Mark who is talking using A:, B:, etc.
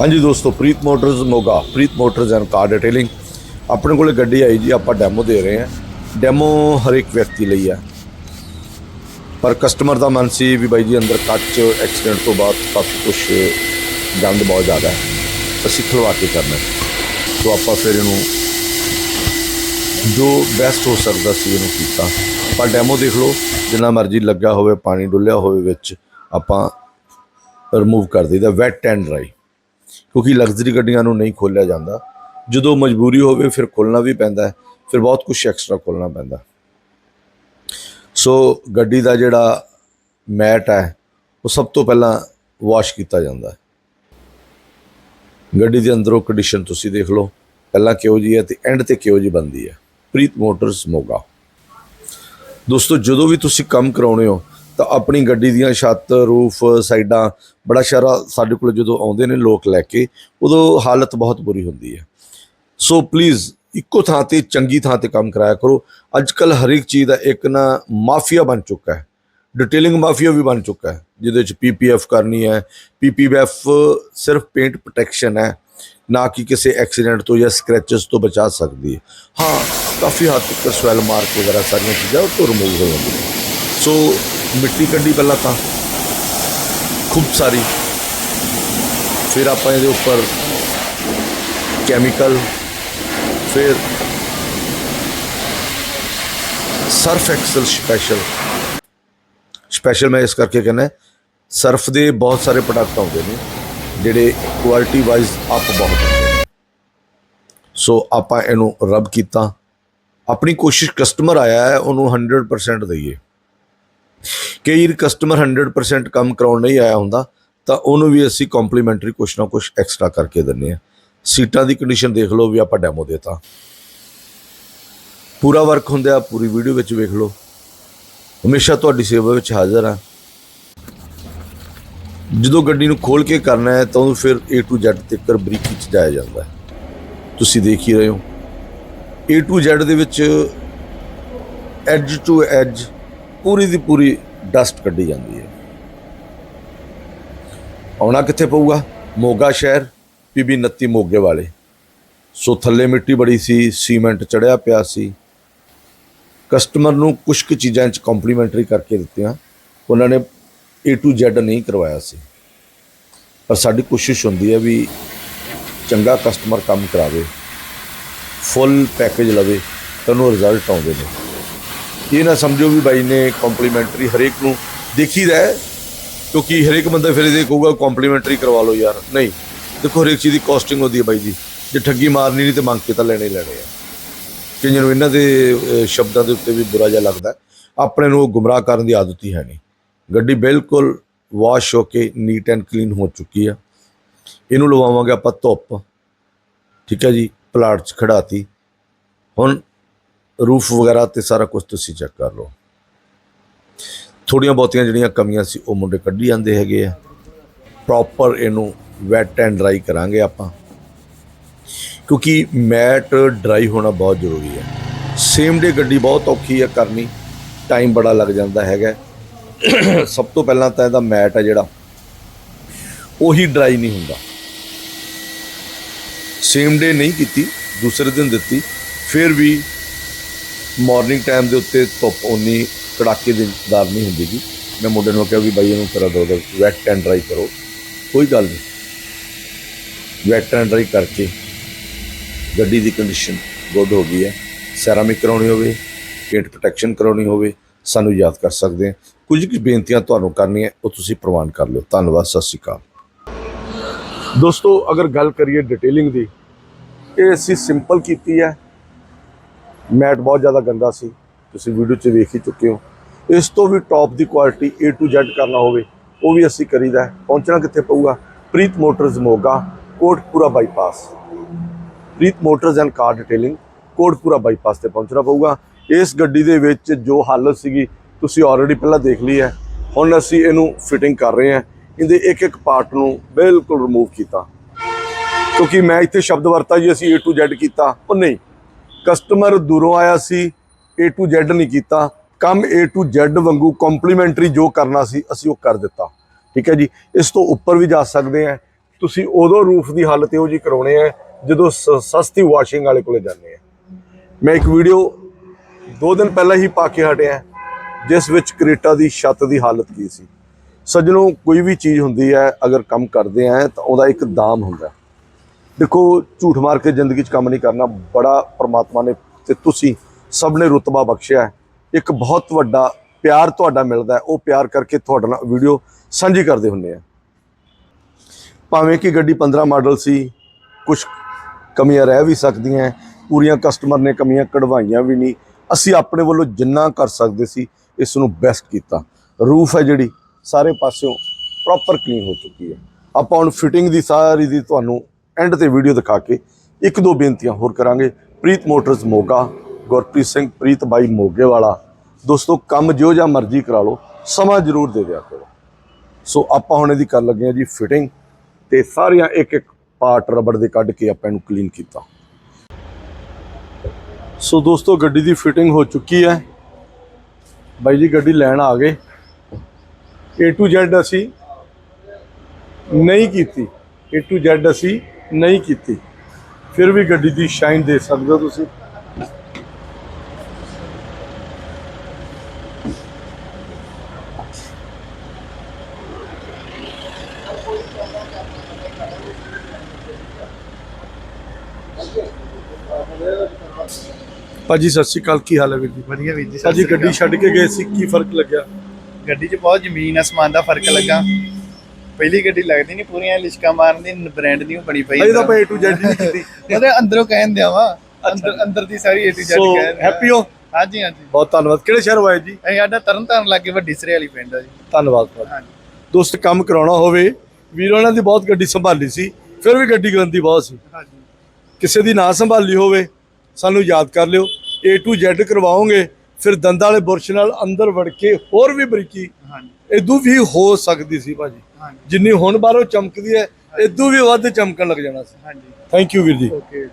A: ਹਾਂਜੀ ਦੋਸਤੋ, Preet motors Moga. Preet motors and car detailing. ਆਪਣੇ ਕੋਲੇ ਗੱਡੀ ਆਈ ਜੀ, ਆਪਾਂ ਡੈਮੋ ਦੇ ਰਹੇ ਹਾਂ। ਡੈਮੋ ਹਰ ਇੱਕ ਵਿਅਕਤੀ ਲਈ ਹੈ। ਪਰ ਕਸਟਮਰ ਦਾ ਮਨ ਸੀ ਵੀ ਬਾਈ ਜੀ, ਅੰਦਰ ਕੱਚ ਐਕਸੀਡੈਂਟ ਤੋਂ ਬਾਅਦ ਕਾਫੀ ਕੁਝ ਗੰਦ ਬਹੁਤ ਜ਼ਿਆਦਾ ਹੈ। ਅਸੀਂ ਖਲਵਾ ਕੇ ਕਰਨਾ ਸੋ ਆਪਾਂ ਫਿਰ ਇਹਨੂੰ ਜੋ ਬੈਸਟ ਹੋ ਸਕਦਾ ਸੀ ਇਹਨੂੰ ਕੀਤਾ। ਪਰ ਡੈਮੋ ਦੇਖ ਲਓ, ਜਿੰਨਾ ਮਰਜ਼ੀ ਲੱਗਾ ਹੋਵੇ, ਪਾਣੀ ਡੁੱਲਿਆ ਹੋਵੇ ਵਿੱਚ, ਆਪਾਂ ਰਿਮੂਵ ਕਰ ਦਈਦਾ ਵੈਟ ਐਂਡ ਡਰਾਈ ਕਿਉਂਕਿ ਲਗਜ਼ਰੀ ਗੱਡੀਆਂ ਨੂੰ ਨਹੀਂ ਖੋਲਿਆ ਜਾਂਦਾ। ਜਦੋਂ ਮਜਬੂਰੀ ਹੋਵੇ ਫਿਰ ਖੋਲਣਾ ਵੀ ਪੈਂਦਾ ਫਿਰ ਬਹੁਤ ਕੁਝ ਐਕਸਟਰਾ ਖੋਲਣਾ ਪੈਂਦਾ ਸੋ ਗੱਡੀ ਦਾ ਜਿਹੜਾ ਮੈਟ ਹੈ, ਉਹ ਸਭ ਤੋਂ ਪਹਿਲਾਂ ਵਾਸ਼ ਕੀਤਾ ਜਾਂਦਾ ਹੈ। ਗੱਡੀ ਦੇ ਅੰਦਰੋਂ ਕੰਡੀਸ਼ਨ ਤੁਸੀਂ ਦੇਖ ਲਓ, ਪਹਿਲਾਂ ਕਿਹੋ ਜੀ ਹੈ ਤੇ ਐਂਡ ਤੇ ਕਿਹੋ ਜੀ ਬੰਦੀ ਹੈ। ਪ੍ਰੀਤ ਮੋਟਰਸ ਮੋਗਾ ਦੋਸਤੋ, ਜਦੋਂ ਵੀ ਤੁਸੀਂ ਕੰਮ ਕਰਾਉਣੇ ਹੋ ਤਾਂ ਆਪਣੀ ਗੱਡੀ ਦੀਆਂ ਛੱਤ, ਰੂਫ, ਸਾਈਡਾਂ ਬੜਾ ਸਾਰਾ ਸਾਡੇ ਕੋਲ ਜਦੋਂ ਆਉਂਦੇ ਨੇ ਲੋਕ ਲੈ ਕੇ, ਉਦੋਂ ਹਾਲਤ ਬਹੁਤ ਬੁਰੀ ਹੁੰਦੀ ਹੈ। ਸੋ ਪਲੀਜ਼ ਇੱਕੋ ਥਾਂ ਤੇ, ਚੰਗੀ ਥਾਂ ਤੇ ਕੰਮ ਕਰਾਇਆ ਕਰੋ। ਅੱਜ ਕੱਲ ਹਰ ਇੱਕ ਚੀਜ਼ ਦਾ ਇੱਕ ਨਾ ਮਾਫੀਆ ਬਣ ਚੁੱਕਾ ਹੈ। ਡਿਟੇਲਿੰਗ ਮਾਫੀਆ ਵੀ ਬਣ ਚੁੱਕਾ ਹੈ, ਜਿਹਦੇ ਵਿੱਚ ਪੀਪੀਐਫ ਕਰਨੀ ਹੈ। ਪੀਪੀਐਫ ਸਿਰਫ ਪੇਂਟ ਪ੍ਰੋਟੈਕਸ਼ਨ ਹੈ, ਨਾ ਕਿ ਕਿਸੇ ਐਕਸੀਡੈਂਟ ਤੋਂ ਜਾਂ ਸਕ੍ਰੈਚਸ ਤੋਂ ਬਚਾ ਸਕਦੀ ਹੈ। ਹਾਂ, ਕਾਫੀ ਹੱਦ ਤੱਕ ਸਵੈਲ ਮਾਰਕ ਵਗੈਰਾ ਸਾਰੀਆਂ ਚੀਜ਼ਾਂ ਉਹ ਤੋਂ ਰਿਮੂਵ ਹੋ ਜਾਂਦੀਆਂ ਸੋ ਮਿੱਟੀ ਕੱਢੀ ਪਹਿਲਾਂ ਤਾਂ। ਖੂਬ ਸਾਰੀ। ਫਿਰ ਆਪਾਂ ਇਹਦੇ ਉੱਪਰ ਕੈਮੀਕਲ ਫਿਰ ਸਰਫ ਐਕਸਲ ਸਪੈਸ਼ਲ ਸਪੈਸ਼ਲ ਮੈਂ ਇਸ ਕਰਕੇ ਕਹਿੰਦਾ ਸਰਫ ਦੇ ਬਹੁਤ ਸਾਰੇ ਪ੍ਰੋਡਕਟ ਆਉਂਦੇ ਨੇ, ਜਿਹੜੇ ਕੁਆਲਿਟੀ ਵਾਈਜ਼ ਅਪ ਬਹੁਤ ਹੁੰਦੇ ਸੋ ਆਪਾਂ ਇਹਨੂੰ ਰਬ ਕੀਤਾ। ਆਪਣੀ ਕੋਸ਼ਿਸ਼ ਕਸਟਮਰ ਆਇਆ ਹੈ, ਉਹਨੂੰ 100% ਦਈਏ। ਕਈ ਕਸਟਮਰ 100% ਕੰਮ ਕਰਾਉਣ ਨਹੀਂ ਆਇਆ ਹੁੰਦਾ, ਤਾਂ ਉਹਨੂੰ ਵੀ ਅਸੀਂ ਕੰਪਲੀਮੈਂਟਰੀ ਕੁਛ ਨਾ ਕੁਛ ਐਕਸਟਰਾ ਕਰਕੇ ਦਿੰਨੇ ਆ ਸੀਟਾਂ ਦੀ ਕੰਡੀਸ਼ਨ ਦੇਖ ਲਓ ਵੀ ਆਪਾਂ ਡੈਮੋ ਦੇਤਾ। ਪੂਰਾ ਵਰਕ ਹੁੰਦਾ ਆ ਪੂਰੀ ਵੀਡੀਓ ਵਿੱਚ ਵੇਖ ਲਓ। ਹਮੇਸ਼ਾ ਤੁਹਾਡੀ ਸੇਵਾ ਵਿੱਚ ਹਾਜ਼ਰ ਆ ਜਦੋਂ ਗੱਡੀ ਨੂੰ ਖੋਲ ਕੇ ਕਰਨਾ ਹੈ, ਤਾਂ ਉਹਨੂੰ ਫਿਰ A to Z ਤੱਕ ਬਰੀਕੀ ਚ ਜਾਇਆ ਜਾਂਦਾ ਹੈ। ਤੁਸੀਂ ਦੇਖ ਹੀ ਰਹੇ ਹੋ। A to Z ਦੇ ਵਿੱਚ ਐਜ ਟੂ ਐਜ ਪੂਰੀ ਦੀ ਪੂਰੀ ਡਸਟ ਕੱਢੀ ਜਾਂਦੀ ਹੈ। ਆਉਣਾ ਕਿੱਥੇ ਪਊਗਾ? ਮੋਗਾ ਸ਼ਹਿਰ ਪੀਬੀ 29 ਮੋਗੇ ਵਾਲੇ। ਸੋ ਥੱਲੇ ਮਿੱਟੀ ਬੜੀ ਸੀ, ਸੀਮੈਂਟ ਚੜਿਆ ਪਿਆ ਸੀ। ਕਸਟਮਰ ਨੂੰ ਕੁਝ ਕੁ ਚੀਜ਼ਾਂ 'ਚ ਕੰਪਲੀਮੈਂਟਰੀ ਕਰਕੇ ਦਿੱਤੀਆਂ। ਉਹਨਾਂ ਨੇ A to Z ਨਹੀਂ ਕਰਵਾਇਆ ਸੀ। ਪਰ ਸਾਡੀ ਕੋਸ਼ਿਸ਼ ਹੁੰਦੀ ਹੈ ਵੀ ਚੰਗਾ ਕਸਟਮਰ ਕੰਮ ਕਰਾਵੇ ਫੁੱਲ ਪੈਕੇਜ ਲਵੇ, ਤਾਂ ਰਿਜ਼ਲਟ ਆਉਂਦੇ ਨੇ। ਇਹ ਨਾ ਸਮਝੋ ਵੀ ਬਾਈ ਨੇ ਕੰਪਲੀਮੈਂਟਰੀ ਹਰੇਕ ਨੂੰ ਦੇਖੀਦਾ ਹੈ, ਕਿਉਂਕਿ ਹਰੇਕ ਬੰਦਾ ਫਿਰ ਇਹਦੇ ਕਹੂਗਾ ਕੰਪਲੀਮੈਂਟਰੀ ਕਰਵਾ ਲਓ ਯਾਰ। ਨਹੀਂ, ਦੇਖੋ ਹਰੇਕ ਚੀਜ਼ ਦੀ ਕਾਸਟਿੰਗ ਹੁੰਦੀ ਹੈ ਬਾਈ ਜੀ। ਜੇ ਠੱਗੀ ਮਾਰਨੀ ਨਹੀਂ ਤੇ ਮੰਗ ਕੇ ਤਾਂ ਲੈਣੇ ਲੈਣੇ ਆ। ਕਈਆਂ ਨੂੰ ਇਹਨਾਂ ਦੇ ਸ਼ਬਦਾਂ ਦੇ ਉੱਤੇ ਵੀ ਬੁਰਾ ਜਿਹਾ ਲੱਗਦਾ ਆਪਣੇ ਨੂੰ ਗੁੰਮਰਾਹ ਕਰਨ ਦੀ ਆਦਤ ਹੀ ਹੈ ਨਹੀਂ। ਗੱਡੀ ਬਿਲਕੁਲ ਵਾਸ਼ ਹੋ ਕੇ ਨੀਟ ਐਂਡ ਕਲੀਨ ਹੋ ਚੁੱਕੀ ਆ। ਇਹਨੂੰ ਲਵਾਵਾਂਗੇ ਆਪਾਂ ਧੁੱਪ। ਠੀਕ ਹੈ ਜੀ, ਪਲਾਟ 'ਚ ਖੜਾਤੀ ਹੁਣ ਰੂਫ ਵਗੈਰਾ ਤੇ ਸਾਰਾ ਕੁਝ ਤੁਸੀਂ ਚੈੱਕ ਕਰ ਲਓ। ਥੋੜੀਆਂ ਬਹੁਤੀਆਂ ਜਿਹੜੀਆਂ ਕਮੀਆਂ ਸੀ, ਉਹ ਮੁੰਡੇ ਕੱਢੀ ਜਾਂਦੇ ਹੈਗੇ ਆ। ਪ੍ਰੋਪਰ ਇਹਨੂੰ ਵੈਟ ਐਂਡ ਡਰਾਈ ਕਰਾਂਗੇ ਆਪਾਂ। ਕਿਉਂਕਿ ਮੈਟ ਡਰਾਈ ਹੋਣਾ ਬਹੁਤ ਜ਼ਰੂਰੀ ਹੈ। ਸੇਮ ਡੇ ਗੱਡੀ ਬਹੁਤ ਔਖੀ ਹੈ ਕਰਨੀ। ਟਾਈਮ ਬੜਾ ਲੱਗ ਜਾਂਦਾ ਹੈਗਾ। ਸਭ ਤੋਂ ਪਹਿਲਾਂ ਤਾਂ ਇਹਦਾ ਮੈਟ ਹੈ ਜਿਹੜਾ। ਉਹੀ ਡਰਾਈ ਨਹੀਂ ਹੁੰਦਾ। ਸੇਮ ਡੇ ਨਹੀਂ ਕੀਤੀ, ਦੂਸਰੇ ਦਿਨ ਦਿੱਤੀ। ਫਿਰ ਵੀ ਮਾਰਨਿੰਗ ਟਾਈਮ ਦੇ ਉੱਤੇ ਧੁੱਪ ਉਨੀ ਕੜਾਕੇ ਦੀ ਦਾਰ ਨਹੀਂ ਹੁੰਦੀ ਜੀ ਮੈਂ ਮੁੰਡੇ ਨੂੰ ਕਿਹਾ ਵੀ ਬਾਈ ਇਹਨੂੰ ਕਰਾ ਦੋ ਵੈਟ ਐਂਡ ਡਰਾਈ ਕਰੋ। ਕੋਈ ਗੱਲ ਨਹੀਂ। ਵੈਟ ਐਂਡ ਡਰਾਈ ਕਰਕੇ ਗੱਡੀ ਦੀ ਕੰਡੀਸ਼ਨ ਗੁੱਡ ਹੋ ਗਈ ਹੈ। ਸੈਰਾਮਿਕ ਕਰਾਉਣੀ ਹੋਵੇ ਪੇਂਟ ਪ੍ਰੋਟੈਕਸ਼ਨ ਕਰਾਉਣੀ ਹੋਵੇ, ਸਾਨੂੰ ਯਾਦ ਕਰ ਸਕਦੇ ਆ ਕੁਝ ਕੁ ਬੇਨਤੀਆਂ ਤੁਹਾਨੂੰ ਕਰਨੀਆਂ, ਉਹ ਤੁਸੀਂ ਪ੍ਰਵਾਨ ਕਰ ਲਿਓ। ਧੰਨਵਾਦ, ਸਤਿ ਸ਼੍ਰੀ ਅਕਾਲ। ਦੋਸਤੋ, ਅਗਰ ਗੱਲ ਕਰੀਏ ਡਿਟੇਲਿੰਗ ਦੀ, ਇਹ ਅਸੀਂ ਸਿੰਪਲ ਕੀਤੀ ਹੈ। ਮੈਟ ਬਹੁਤ ਜ਼ਿਆਦਾ ਗੰਦਾ ਸੀ। ਤੁਸੀਂ ਵੀਡੀਓ 'ਚ ਵੇਖ ਹੀ ਚੁੱਕੇ ਹੋ। ਇਸ ਤੋਂ ਵੀ ਟੌਪ ਦੀ ਕੁਆਲਿਟੀ A to Z ਕਰਨਾ ਹੋਵੇ, ਉਹ ਵੀ ਅਸੀਂ ਕਰੀਦਾ ਹੈ। ਪਹੁੰਚਣਾ ਕਿੱਥੇ ਪਊਗਾ? Preet motors Moga Kotkapura bypass Preet motors and car detailing Kotkapura bypass ਤੇ ਪਹੁੰਚਣਾ ਪਊਗਾ। ਇਸ ਗੱਡੀ ਦੇ ਵਿੱਚ ਜੋ ਹਾਲਤ ਸੀਗੀ, ਤੁਸੀਂ ਆਲਰੇਡੀ ਪਹਿਲਾਂ ਦੇਖ ਲਈ ਹੈ। ਹੁਣ ਅਸੀਂ ਇਹਨੂੰ ਫਿਟਿੰਗ ਕਰ ਰਹੇ ਹਾਂ। ਇਹਦੇ ਇੱਕ ਇੱਕ ਪਾਰਟ ਨੂੰ ਬਿਲਕੁਲ ਰਿਮੂਵ ਕੀਤਾ। ਕਿਉਂਕਿ ਮੈਂ ਇੱਥੇ ਸ਼ਬਦ ਵਰਤਾ ਜੀ, ਅਸੀਂ A to Z ਕੀਤਾ। ਉਹ ਨਹੀਂ। ਕਸਟਮਰ ਦੂਰੋਂ ਆਇਆ ਸੀ, A to Z ਨਹੀਂ ਕੀਤਾ। ਕੰਮ A to Z ਵਾਂਗੂ ਕੰਪਲੀਮੈਂਟਰੀ ਜੋ ਕਰਨਾ ਸੀ, ਅਸੀਂ ਉਹ ਕਰ ਦਿੱਤਾ। ਠੀਕ ਹੈ ਜੀ? ਇਸ ਤੋਂ ਉੱਪਰ ਵੀ ਜਾ ਸਕਦੇ ਆ ਤੁਸੀਂ ਉਦੋਂ ਰੂਫ ਦੀ ਹਾਲਤ ਇਹੋ ਜੀ ਕਰਾਉਣੇ ਆ, ਜਦੋਂ ਸ- ਸਸਤੀ ਵਾਸ਼ਿੰਗ ਵਾਲੇ ਕੋਲੇ ਜਾਂਦੇ ਆ। ਮੈਂ ਇੱਕ ਵੀਡੀਓ ਦੋ ਦਿਨ ਪਹਿਲਾਂ ਹੀ ਪਾ ਕੇ ਹਟਿਆ, ਜਿਸ ਵਿੱਚ ਕ੍ਰੇਟਾ ਦੀ ਛੱਤ ਦੀ ਹਾਲਤ ਕੀ ਸੀ। ਸੱਜਣੋ, ਕੋਈ ਵੀ ਚੀਜ਼ ਹੁੰਦੀ ਹੈ, ਅਗਰ ਕੰਮ ਕਰਦੇ ਆ, ਤਾਂ ਉਹਦਾ ਇੱਕ ਦਾਮ ਹੁੰਦਾ। ਦੇਖੋ, ਝੂਠ ਮਾਰ ਕੇ ਜ਼ਿੰਦਗੀ 'ਚ ਕੰਮ ਨਹੀਂ ਕਰਨਾ ਬੜਾ ਪ੍ਰਮਾਤਮਾ ਨੇ ਤੇ ਤੁਸੀਂ ਸਭ ਨੇ ਰੁਤਬਾ ਬਖਸ਼ਿਆ ਇੱਕ ਬਹੁਤ ਵੱਡਾ ਪਿਆਰ ਤੁਹਾਡਾ ਮਿਲਦਾ ਉਹ ਪਿਆਰ ਕਰਕੇ ਤੁਹਾਡੇ ਨਾਲ ਵੀਡੀਓ ਸਾਂਝੀ ਕਰਦੇ ਹੁੰਦੇ ਆ। ਭਾਵੇਂ ਕਿ ਗੱਡੀ 15 ਮਾਡਲ ਸੀ ਕੁਝ ਕਮੀਆਂ ਰਹਿ ਵੀ ਸਕਦੀਆਂ ਪੂਰੀਆਂ ਕਸਟਮਰ ਨੇ ਕਮੀਆਂ ਕਢਵਾਈਆਂ ਵੀ ਨਹੀਂ, ਅਸੀਂ ਆਪਣੇ ਵੱਲੋਂ ਜਿੰਨਾ ਕਰ ਸਕਦੇ ਸੀ ਇਸ ਨੂੰ ਬੈਸਟ ਕੀਤਾ। ਰੂਫ ਹੈ ਜਿਹੜੀ, ਸਾਰੇ ਪਾਸਿਓਂ ਪ੍ਰੋਪਰ ਕਲੀਨ ਹੋ ਚੁੱਕੀ ਹੈ। ਆਪਾਂ ਹੁਣ ਫਿਟਿੰਗ ਦੀ ਸਾਰੀ ਦੀ ਤੁਹਾਨੂੰ ਐਂਡ ਤੇ ਵੀਡੀਓ ਦਿਖਾ ਕੇ ਇੱਕ ਦੋ ਬੇਨਤੀਆਂ ਹੋਰ ਕਰਾਂਗੇ। ਪ੍ਰੀਤ ਮੋਟਰਸ ਮੋਗਾ, ਗੁਰਪ੍ਰੀਤ ਸਿੰਘ ਪ੍ਰੀਤ ਬਾਈ ਮੋਗੇ ਵਾਲਾ ਦੋਸਤੋ, ਕੰਮ ਜਿਉ ਜਾਂ ਮਰਜ਼ੀ ਕਰਾ ਲਓ, ਸਮਾਂ ਜ਼ਰੂਰ ਦੇ ਦਿਆ ਕਰੋ। ਸੋ ਆਪਾਂ ਹੁਣ ਇਹਦੀ ਕਰਨ ਲੱਗੇ ਹਾਂ ਜੀ ਫਿਟਿੰਗ ਤੇ ਸਾਰੀਆਂ ਇੱਕ ਇੱਕ ਪਾਰਟ ਰਬੜ ਦੇ ਕੱਢ ਕੇ ਆਪਾਂ ਇਹਨੂੰ ਕਲੀਨ ਕੀਤਾ। ਸੋ ਦੋਸਤੋ, ਗੱਡੀ ਦੀ ਫਿਟਿੰਗ ਹੋ ਚੁੱਕੀ ਹੈ। ਬਾਈ ਜੀ, ਗੱਡੀ ਲੈਣ ਆ ਗਏ। A to Z ਅਸੀਂ ਨਹੀਂ ਕੀਤੀ। A to Z ਅਸੀਂ ਨਹੀਂ ਕੀਤੀ। ਫਿਰ ਵੀ ਗੱਡੀ ਦੀ ਸ਼ਾਈਨ ਦੇ ਸਕਦੇ ਹੋ ਤੁਸੀਂ। ਭਾਜੀ ਸਤਿ ਸ਼੍ਰੀ ਅਕਾਲ। ਕੀ ਹਾਲ ਹੈ ਵੀਰ ਜੀ?
B: ਵਧੀਆ ਵੀਰ ਜੀ
A: ਭਾਜੀ ਗੱਡੀ ਛੱਡ ਕੇ ਗਏ ਸੀ ਕੀ ਫ਼ਰਕ ਲੱਗਿਆ?
B: ਗੱਡੀ 'ਚ ਬਹੁਤ ਜ਼ਮੀਨ ਅਸਮਾਨ ਦਾ ਫ਼ਰਕ ਲੱਗਾ। ਪਹਿਲੀ ਗੱਡੀ ਲੱਗਦੀ ਨਹੀਂ ਪੂਰੀਆਂ ਲਿਸ਼ਕਾ ਮਾਰਨ ਦੀ ਬ੍ਰਾਂਡ ਦੀ ਬਣੀ ਪਈ
A: ਅਜੇ ਤਾਂ ਆਪਾਂ A to Z ਨਹੀਂ ਕੀਤੀ।
B: ਉਹਦੇ ਅੰਦਰੋਂ ਕਹਿਣ ਦਿਆ ਵਾ ਅੰਦਰ ਅੰਦਰ ਦੀ ਸਾਰੀ ਏ ਟੂ ਜ਼ੈਡ
A: ਸੋ
B: ਕਹਿਣ ਦਿਆ।
A: ਹੈਪੀ ਹੋ?
B: ਹਾਂਜੀ ਹਾਂਜੀ।
A: ਬਹੁਤ ਧੰਨਵਾਦ। ਕਿਹੜੇ ਸ਼ਹਿਰ ਆਏ ਜੀ?
B: ਇਹ ਸਾਡਾ ਤਰਨ ਤਾਰਨ ਲੱਗੇ ਵੱਡੀ ਸਰੇ ਵਾਲੀ ਪਿੰਡ ਆ ਜੀ।
A: ਧੰਨਵਾਦ ਭਾਜੀ
B: ਹਾਂਜੀ।
A: ਦੋਸਤ ਕੰਮ ਕਰਾਉਣਾ ਹੋਵੇ ਵੀਰ ਉਹਨਾਂ ਦੀ ਬਹੁਤ ਗੱਡੀ ਸੰਭਾਲੀ ਸੀ ਫਿਰ ਵੀ ਗੱਡੀ ਗੰਦੀ ਬਹੁਤ ਸੀ।
B: ਹਾਂਜੀ।
A: ਕਿਸੇ ਦੀ ਨਾ ਸੰਭਾਲੀ ਹੋਵੇ ਸਾਨੂੰ ਯਾਦ ਕਰ ਲਿਓ A to Z ਕਰਵਾਓਗੇ ਫਿਰ ਦੰਦਾਂ ਵਾਲੇ ਬੁਰਸ਼ ਨਾਲ ਅੰਦਰ ਵੜ ਕੇ ਹੋਰ ਵੀ ਬਰੀਕੀ
B: ਹਾਂਜੀ।
A: ਇਦੋਂ ਵੀ ਹੋ ਸਕਦੀ ਸੀ ਭਾਜੀ। ਜਿੰਨੀ ਹੁਣ ਬਾਹਰੋਂ ਚਮਕਦੀ ਹੈ ਇਦੋਂ ਵੀ ਵੱਧ ਚਮਕਣ ਲੱਗ ਜਾਣਾ ਸੀ।
B: ਹਾਂਜੀ।
A: ਥੈਂਕ ਯੂ ਵੀਰ ਜੀ।
B: ਓਕੇ